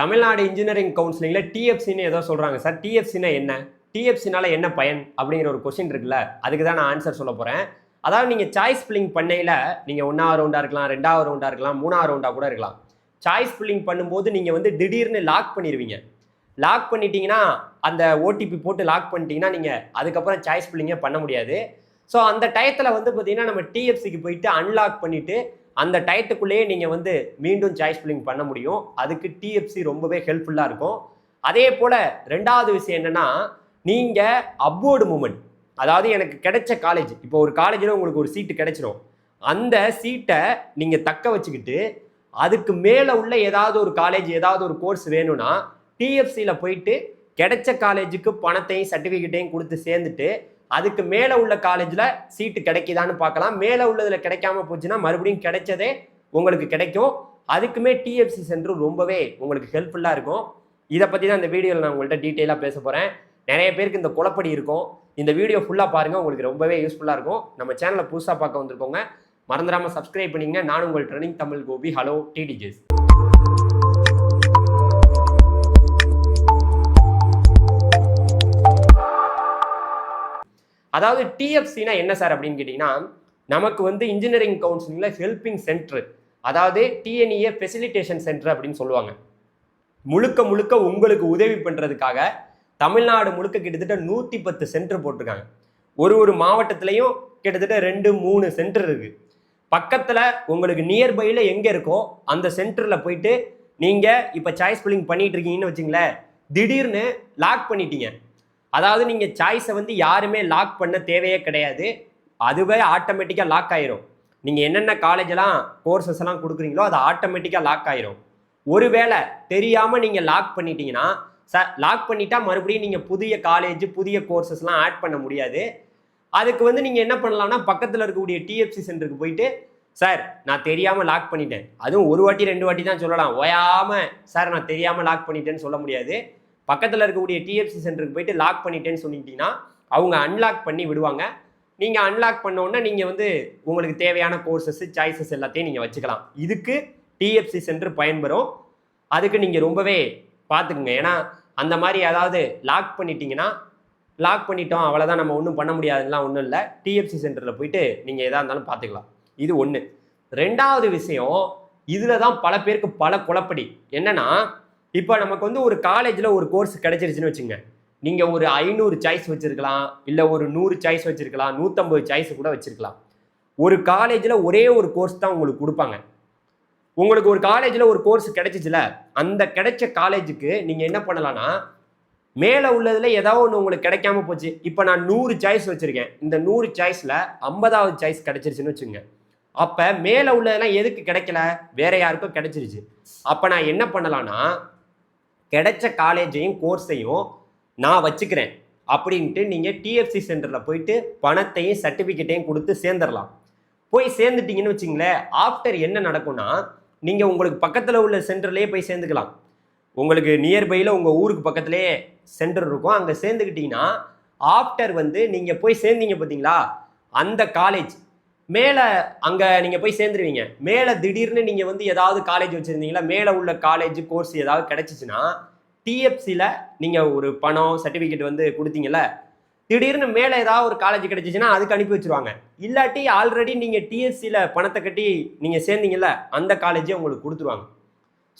Tamil Nadu engineering கவுன்சிலிங்கில் டிஎஃப்சின்னு ஏதோ சொல்கிறாங்க சார் டிஎஃப்சினா என்ன? டிஎஃப்சினால என்ன பயன்? அப்படிங்கிற ஒரு கொஸ்டின் இருக்குல்ல. அதுக்கு தான் நான் ஆன்சர் சொல்ல போகிறேன் அதாவது நீங்கள் சாய்ஸ் ஃபில்லிங் பண்ணையில் நீங்கள் ஒன்றாவது ரவுண்டாக இருக்கலாம் ரெண்டாவது ரவுண்டாக இருக்கலாம் மூணாவது ரவுண்டாக கூட இருக்கலாம். சாய்ஸ் ஃபில்லிங் பண்ணும்போது நீங்கள் வந்து திடீர்னு லாக் பண்ணிடுவீங்க லாக் பண்ணிட்டீங்கன்னா அந்த ஓடிபி போட்டு லாக் பண்ணிட்டீங்கன்னா நீங்கள் அதுக்கப்புறம் சாய்ஸ் ஃபில்லிங்கே பண்ண முடியாது. ஸோ அந்த டயத்தில் வந்து பார்த்தீங்கன்னா நம்ம டிஎஃப்சிக்கு போயிட்டு அன்லாக் பண்ணிவிட்டு அந்த டயத்துக்குள்ளேயே நீங்கள் வந்து மீண்டும் சாய்ஸ் ஃபில்லிங் பண்ண முடியும். அதுக்கு டிஎஃப்சி ரொம்பவே ஹெல்ப்ஃபுல்லாக இருக்கும். அதே போல் ரெண்டாவது விஷயம் என்னென்னா நீங்கள் அப்வோர்டு மூமெண்ட் அதாவது எனக்கு கிடைச்ச காலேஜ் இப்போ ஒரு காலேஜில் உங்களுக்கு ஒரு சீட்டு கிடைச்சிரும். அந்த சீட்டை நீங்கள் தக்க வச்சுக்கிட்டு அதுக்கு மேலே உள்ள ஏதாவது ஒரு காலேஜ் ஏதாவது ஒரு கோர்ஸ் வேணும்னா டிஎஃப்சியில் போயிட்டு கிடைச்ச காலேஜுக்கு பணத்தையும் சர்டிஃபிகேட்டையும் கொடுத்து சேர்ந்துட்டு அதுக்கு மேலே உள்ள காலேஜில் சீட்டு கிடைக்குதான்னு பார்க்கலாம். மேலே உள்ளதில் கிடைக்காம போச்சுன்னா மறுபடியும் கிடைச்சதே உங்களுக்கு கிடைக்கும். அதுக்குமே டிஎஃப்சி சென்டர் ரொம்பவே உங்களுக்கு ஹெல்ப்ஃபுல்லாக இருக்கும். இதை பற்றி தான் இந்த வீடியோவில் நான் உங்கள்கிட்ட டீட்டெயிலாக பேச போகிறேன் நிறைய பேருக்கு இந்த குழப்படி இருக்கும். இந்த வீடியோ ஃபுல்லாக பாருங்கள் உங்களுக்கு ரொம்பவே யூஸ்ஃபுல்லாக இருக்கும். நம்ம சேனலை புதுசாக பார்க்க வந்திருக்கோங்க மறந்துடாமல் சப்ஸ்கிரைப் பண்ணிங்க நான் உங்கள் ட்ரெனிங் தமிழ் கோபி ஹலோ டிடிஜேஸ் அதாவது டிஎஃப்சினா என்ன சார் அப்படின்னு கேட்டிங்கன்னா நமக்கு வந்து இன்ஜினியரிங் கவுன்சிலிங்கில் ஹெல்பிங் சென்டர் அதாவது டிஎன்இஏ ஃபெசிலிட்டேஷன் சென்டர் அப்படின்னு சொல்லுவாங்க. முழுக்க முழுக்க உங்களுக்கு உதவி பண்ணுறதுக்காக தமிழ்நாடு முழுக்க கிட்டத்தட்ட நூற்றி பத்து சென்டர் போட்டிருக்காங்க. ஒரு ஒரு மாவட்டத்துலேயும் கிட்டத்தட்ட ரெண்டு மூணு சென்டர் இருக்குது பக்கத்தில் உங்களுக்கு நியர்பையில் எங்கே இருக்கோ அந்த சென்டரில் போயிட்டு நீங்கள் இப்போ சாய்ஸ் ஃபில்லிங் பண்ணிகிட்டு இருக்கீங்கன்னு வச்சுங்களேன் திடீர்னு லாக் பண்ணிட்டீங்க. அதாவது நீங்கள் சாய்ஸை வந்து யாருமே லாக் பண்ண தேவையே கிடையாது. அதுவே ஆட்டோமேட்டிக்காக லாக் ஆயிரும். நீங்கள் என்னென்ன காலேஜெல்லாம் கோர்சஸ் எல்லாம் கொடுக்குறீங்களோ அது ஆட்டோமேட்டிக்காக லாக் ஆயிரும். ஒருவேளை தெரியாமல் நீங்கள் லாக் பண்ணிட்டீங்கன்னா சார் லாக் பண்ணிட்டா மறுபடியும் நீங்கள் புதிய காலேஜ் புதிய கோர்சஸ்லாம் ஆட் பண்ண முடியாது. அதுக்கு வந்து நீங்கள் என்ன பண்ணலாம்னா பக்கத்தில் இருக்கக்கூடிய டிஎஃப்சி சென்டருக்கு போயிட்டு சார் நான் தெரியாமல் லாக் பண்ணிட்டேன். அதுவும் ஒரு வாட்டி ரெண்டு வாட்டி தான் சொல்லலாம். ஓயாமல் சார் நான் தெரியாமல் லாக் பண்ணிட்டேன்னு சொல்ல முடியாது. பக்கத்தில் இருக்கக்கூடிய டிஎஃப்சி சென்டருக்கு போயிட்டு லாக் பண்ணிட்டேன்னு சொல்லிட்டீங்கன்னா அவங்க அன்லாக் பண்ணி விடுவாங்க. நீங்கள் அன்லாக் பண்ணோன்னா நீங்கள் வந்து உங்களுக்கு தேவையான கோர்சஸ் சாய்ஸஸ் எல்லாத்தையும் நீங்கள் வச்சுக்கலாம். இதுக்கு டிஎஃப்சி சென்டர் பயன்பெறும். அதுக்கு நீங்கள் ரொம்பவே பார்த்துக்குங்க. ஏன்னா அந்த மாதிரி ஏதாவது லாக் பண்ணிட்டீங்கன்னா லாக் பண்ணிட்டோம் அவ்வளோதான் நம்ம ஒன்றும் பண்ண முடியாதுலாம் ஒன்றும் இல்லை. டிஎஃப்சி சென்டரில் போயிட்டு நீங்கள் எதாக இருந்தாலும் பார்த்துக்கலாம். இது ஒன்று ரெண்டாவது விஷயம் இதில் தான் பல பேருக்கு பல குழப்படி. என்னென்னா இப்போ நமக்கு வந்து ஒரு காலேஜில் ஒரு கோர்ஸ் கிடைச்சிருச்சுன்னு வச்சுங்க. நீங்கள் ஒரு ஐநூறு சாய்ஸ் வச்சுருக்கலாம் இல்லை ஒரு நூறு சாய்ஸ் வச்சுருக்கலாம் நூற்றம்பது சாய்ஸ் கூட வச்சுருக்கலாம். ஒரு காலேஜில் ஒரே ஒரு கோர்ஸ் தான் உங்களுக்கு கொடுப்பாங்க. உங்களுக்கு ஒரு காலேஜில் ஒரு கோர்ஸ் கிடைச்சிச்சுல அந்த கிடைச்ச காலேஜுக்கு நீங்கள் என்ன பண்ணலான்னா மேலே உள்ளதில் ஏதாவது ஒன்று உங்களுக்கு கிடைக்காம போச்சு. இப்போ நான் நூறு சாய்ஸ் வச்சுருக்கேன். இந்த நூறு சாய்ஸில் ஐம்பதாவது சாய்ஸ் கிடைச்சிருச்சுன்னு வச்சுங்க. அப்போ மேலே உள்ளதெல்லாம் எதுக்கு கிடைக்கல? வேற யாருக்கும் கிடைச்சிருச்சு. அப்போ நான் என்ன பண்ணலான்னா கிடைச்ச காலேஜையும் கோர்ஸையும் நான் வச்சுக்கிறேன். அப்படின்ட்டு நீங்கள் டிஎஃப்சி சென்டரில் போயிட்டு பணத்தையும் சர்டிஃபிகேட்டையும் கொடுத்து சேர்ந்துடலாம். போய் சேர்ந்துட்டிங்கன்னு வச்சிங்களேன் ஆஃப்டர் என்ன நடக்கும்னா நீங்கள் உங்களுக்கு பக்கத்தில் உள்ள சென்டர்லேயே போய் சேர்ந்துக்கலாம். உங்களுக்கு நியர்பையில் உங்கள் ஊருக்கு பக்கத்துலேயே சென்டர் இருக்கும். அங்கே சேர்ந்துக்கிட்டிங்கன்னா ஆஃப்டர் வந்து நீங்கள் போய் சேர்ந்தீங்க பார்த்தீங்களா அந்த காலேஜ் மேலே அங்கே நீங்கள் போய் சேர்ந்துருவீங்க. மேலே திடீர்னு நீங்கள் வந்து ஏதாவது காலேஜ் வச்சுருந்தீங்களா? மேலே உள்ள காலேஜ் கோர்ஸ் ஏதாவது கிடச்சிச்சின்னா டிஎஃப்சியில் நீங்கள் ஒரு பணம் சர்டிஃபிகேட் வந்து கொடுத்தீங்கல்ல திடீர்னு மேலே ஏதாவது ஒரு காலேஜ் கிடச்சிச்சின்னா அதுக்கு அனுப்பி வச்சிருவாங்க. இல்லாட்டி ஆல்ரெடி நீங்கள் டிஎஸ்சியில் பணத்தை கட்டி நீங்கள் சேர்ந்தீங்கல்ல அந்த காலேஜே உங்களுக்கு கொடுத்துருவாங்க.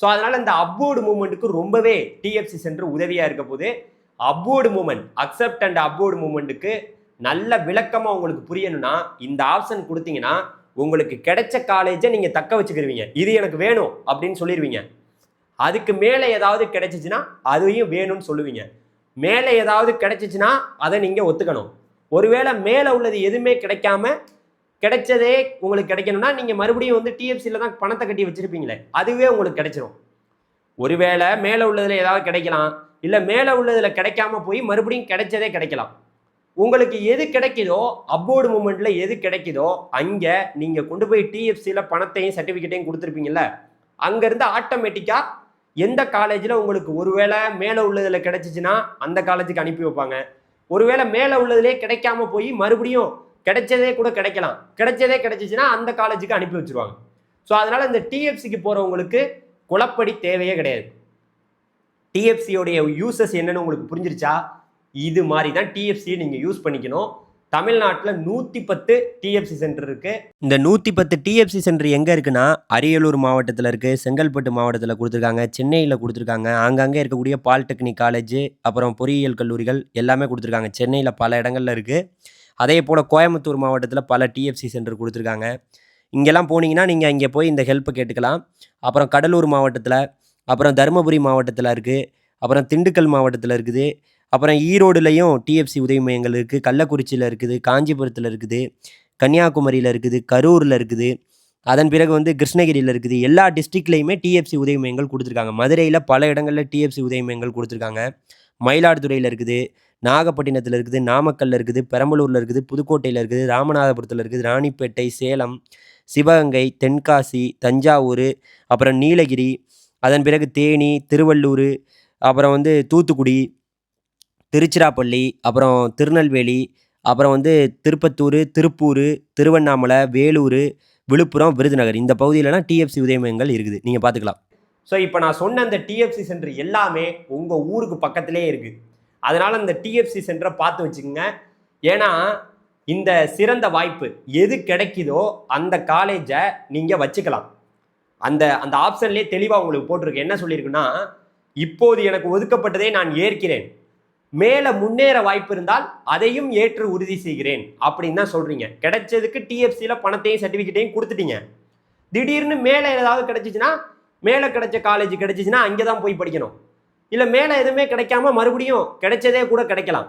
ஸோ அதனால் இந்த அப்வோர்டு மூமெண்ட்டுக்கு ரொம்பவே டிஎஃப்சி சென்டர் உதவியாக இருக்க போது upward movement accept and upward மூமெண்ட்டுக்கு நல்ல விளக்கமாக உங்களுக்கு புரியணும்னா இந்த ஆப்ஷன் கொடுத்தீங்கன்னா உங்களுக்கு கிடைச்ச காலேஜை நீங்கள் தக்க வச்சுக்கிருவீங்க. இது எனக்கு வேணும் அப்படின்னு சொல்லிடுவீங்க அதுக்கு மேலே ஏதாவது கிடைச்சிச்சுன்னா அதையும் வேணும்னு சொல்லுவீங்க. மேலே ஏதாவது கிடைச்சிச்சுன்னா அதை நீங்கள் ஒத்துக்கணும். ஒருவேளை மேலே உள்ளது எதுவுமே கிடைக்காம கிடைச்சதே உங்களுக்கு கிடைக்கணும்னா நீங்கள் மறுபடியும் வந்து டிஎஃப்சியில் தான் பணத்தை கட்டி வச்சுருப்பீங்களே அதுவே உங்களுக்கு கிடைச்சிரும். ஒருவேளை மேலே உள்ளதில் ஏதாவது கிடைக்கலாம் இல்லை மேலே உள்ளதில் கிடைக்காம போய் மறுபடியும் கிடைச்சதே கிடைக்கலாம். உங்களுக்கு எது கிடைக்குதோ அப்போர்டு மூமெண்ட்டில் எது கிடைக்குதோ அங்கே நீங்கள் கொண்டு போய் டிஎஃப்சியில் பணத்தையும் சர்டிஃபிகேட்டையும் கொடுத்துருப்பீங்கல்ல அங்கேருந்து ஆட்டோமேட்டிக்காக எந்த காலேஜில் உங்களுக்கு ஒருவேளை மேலே உள்ளதில் கிடைச்சிச்சுன்னா அந்த காலேஜுக்கு அனுப்பி வைப்பாங்க. ஒருவேளை மேலே உள்ளதுலே கிடைக்காம போய் மறுபடியும் கிடைச்சதே கூட கிடைக்கலாம். கிடைச்சதே கிடைச்சிச்சுன்னா அந்த காலேஜுக்கு அனுப்பி வச்சிருவாங்க. ஸோ அதனால் இந்த டிஎஃப்சிக்கு போகிறவங்களுக்கு குழப்படி தேவையே கிடையாது. டிஎஃப்சியோடைய யூசஸ் என்னன்னு உங்களுக்கு புரிஞ்சிருச்சா? இது மாதிரி தான் டிஎஃப்சியை நீங்கள் யூஸ் பண்ணிக்கணும். தமிழ்நாட்டில் நூற்றி பத்து டிஎஃப்சி சென்டர் இருக்குது இந்த நூற்றி பத்து டிஎஃப்சி சென்டர் எங்கே இருக்குன்னா அரியலூர் மாவட்டத்தில் இருக்குது செங்கல்பட்டு மாவட்டத்தில் கொடுத்துருக்காங்க. சென்னையில் கொடுத்துருக்காங்க. ஆங்காங்கே இருக்கக்கூடிய பாலிடெக்னிக் காலேஜ் அப்புறம் பொறியியல் கல்லூரிகள் எல்லாமே கொடுத்துருக்காங்க. சென்னையில் பல இடங்கள்ல இருக்குது அதே போல் கோயம்புத்தூர் மாவட்டத்தில் பல டிஎஃப்சி சென்டர் கொடுத்துருக்காங்க. இங்கெல்லாம் போனீங்கன்னா நீங்கள் இங்கே போய் இந்த ஹெல்ப்பை கேட்டுக்கலாம். அப்புறம் கடலூர் மாவட்டத்தில் அப்புறம் தருமபுரி மாவட்டத்தில் இருக்குது அப்புறம் திண்டுக்கல் மாவட்டத்தில் இருக்குது. அப்புறம் ஈரோடுலையும் டிஎஃப்சி உதவி மையங்கள் இருக்குது கள்ளக்குறிச்சியில் இருக்குது காஞ்சிபுரத்தில் இருக்குது கன்னியாகுமரியில் இருக்குது கரூரில் இருக்குது. அதன் பிறகு வந்து கிருஷ்ணகிரியில் இருக்குது. எல்லா டிஸ்ட்ரிக்ட்லேயுமே டிஎஃப்சி உதவி மையங்கள் கொடுத்துருக்காங்க. மதுரையில் பல இடங்களில் டிஎஃப்சி உதவி மையங்கள் கொடுத்துருக்காங்க. மயிலாடுதுறையில் இருக்குது நாகப்பட்டினத்தில் இருக்குது நாமக்கல்ல இருக்குது பெரம்பலூரில் இருக்குது புதுக்கோட்டையில் இருக்குது ராமநாதபுரத்தில் இருக்குது ராணிப்பேட்டை சேலம் சிவகங்கை தென்காசி தஞ்சாவூர் அப்புறம் நீலகிரி அதன் பிறகு தேனி திருவள்ளூர் அப்புறம் வந்து தூத்துக்குடி திருச்சிராப்பள்ளி அப்புறம் திருநெல்வேலி அப்புறம் வந்து திருப்பத்தூர் திருப்பூர் திருவண்ணாமலை வேலூர் விழுப்புரம் விருதுநகர். இந்த பகுதியிலலாம் டிஎஃப்சி உதயமயங்கள் இருக்குது. நீங்கள் பார்த்துக்கலாம் ஸோ இப்போ நான் சொன்ன அந்த டிஎஃப்சி சென்டர் எல்லாமே உங்கள் ஊருக்கு பக்கத்திலே இருக்குது அதனால் அந்த டிஎஃப்சி சென்டரை பார்த்து வச்சுக்கோங்க. ஏன்னா இந்த சிறந்த வாய்ப்பு எது கிடைக்குதோ அந்த காலேஜை நீங்கள் வச்சுக்கலாம். அந்த அந்த ஆப்ஷன்லேயே தெளிவாக உங்களுக்கு போட்டிருக்கு. என்ன சொல்லியிருக்குன்னா இப்போது எனக்கு ஒதுக்கப்பட்டதை நான் ஏற்கிறேன். மேலே முன்னேற வாய்ப்பு இருந்தால் அதையும் ஏற்று உறுதி செய்கிறேன் அப்படின்னு தான் சொல்கிறீங்க கிடைச்சதுக்கு டிஎஃப்சியில் பணத்தையும் சர்டிஃபிகேட்டையும் கொடுத்துட்டீங்க. திடீர்னு மேலே ஏதாவது கிடைச்சிச்சின்னா மேலே கிடைச்ச காலேஜ் கிடைச்சிச்சின்னா அங்கே தான் போய் படிக்கணும். இல்லை மேலே எதுவுமே கிடைக்காம மறுபடியும் கிடைச்சதே கூட கிடைக்கலாம்.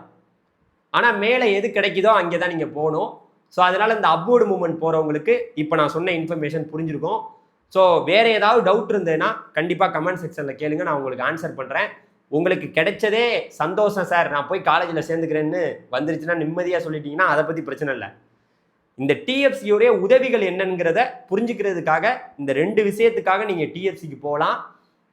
ஆனால் மேலே எது கிடைக்குதோ அங்கே தான் நீங்கள் போகணும். ஸோ அதனால் இந்த அப்வோர்டு மூமெண்ட் போகிறவங்களுக்கு இப்போ நான் சொன்ன இன்ஃபர்மேஷன் புரிஞ்சிருக்கும். ஸோ வேறு ஏதாவது டவுட் இருந்ததுன்னா கண்டிப்பாக கமெண்ட் செக்ஷனில் கேளுங்க. நான் உங்களுக்கு ஆன்சர் பண்ணுறேன் உங்களுக்கு கிடைச்சதே சந்தோஷம் சார். நான் போய் காலேஜில் சேர்ந்துக்கிறேன்னு வந்துருச்சுன்னா நிம்மதியாக சொல்லிட்டீங்கன்னா அதை பற்றி பிரச்சனை இல்லை. இந்த டிஎஃப்சியோடைய உதவிகள் என்னங்கிறத புரிஞ்சுக்கிறதுக்காக இந்த ரெண்டு விஷயத்துக்காக நீங்கள் டிஎஃப்சிக்கு போகலாம்.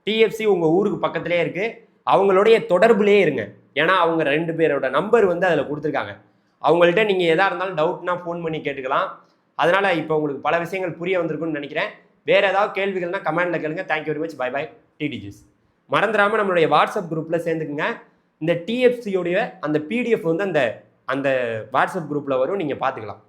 டிஎஃப்சி உங்கள் ஊருக்கு பக்கத்துலேயே இருக்குது அவங்களுடைய தொடர்புலேயே இருங்க. ஏன்னா அவங்க ரெண்டு பேரோட நம்பர் வந்து அதில் கொடுத்துருக்காங்க. அவங்கள்ட்ட நீங்கள் எதாக இருந்தாலும் டவுட்னா ஃபோன் பண்ணி கேட்டுக்கலாம். அதனால் இப்போ உங்களுக்கு பல விஷயங்கள் புரிய வந்திருக்குன்னு நினைக்கிறேன். வேறு ஏதாவது கேள்விகள்னால் கமெண்ட்டில் கேளுங்க. Thank you very much bye bye டிடிஜிஸ் மறந்துடாமல் நம்மளுடைய வாட்ஸ்அப் குரூப்பில் சேர்ந்துக்குங்க. இந்த டிஎஃப்சியோடைய அந்த பிடிஎஃப் வந்து அந்த அந்த வாட்ஸ்அப் குரூப்பில் வரும் நீங்கள் பார்த்துக்கலாம்.